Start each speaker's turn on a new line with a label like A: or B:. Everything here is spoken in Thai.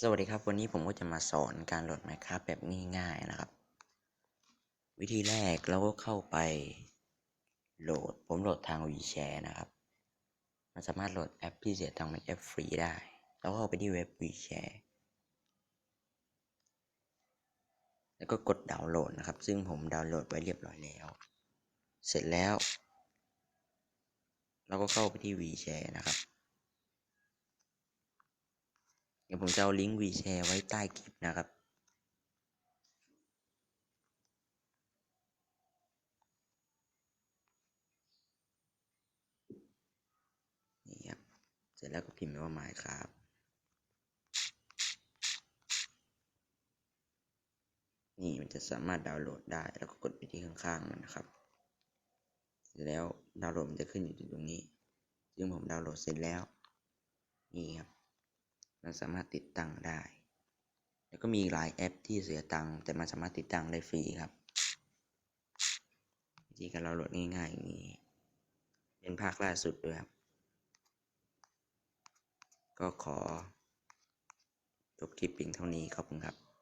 A: สวัสดีครับ วันนี้ผมก็จะมาสอนการโหลด Minecraft แบบง่ายๆนะครับ วิธีแรกเราก็เข้าไปโหลด ผมโหลดทาง WeShare นะครับ มันสามารถโหลดแอปที่เสียตังค์เป็นแอปฟรีได้ เราก็เข้าไปที่เว็บ WeShare แล้วก็กดดาวน์โหลดนะครับ ซึ่งผมดาวน์โหลดไว้เรียบร้อยแล้ว เสร็จแล้ว เราก็เข้าไปที่ WeShare นะครับ เดี๋ยวผมจะเอาลิงก์ WeShare ไว้ใต้คลิปนะครับ นี่ครับ เสร็จแล้วก็พิมพ์ว่า Minecraft นี่มันจะสามารถดาวน์โหลดได้ แล้วก็กดไปที่ข้างๆมันนะครับ แล้วดาวน์โหลดมันจะขึ้นอยู่ตรงนี้ ซึ่งผมดาวน์โหลดเสร็จแล้ว นี่ครับ มันสามารถติดตั้งได้ แล้วก็มีหลายแอปที่เสียตังค์แต่มันสามารถติดตั้งได้ฟรีครับวิธีการดาวน์โหลดง่ายๆอย่างนี้ เป็นภาคล่าสุดด้วยครับ ก็ขอจบคลิปเพียงเท่านี้ขอบคุณครับ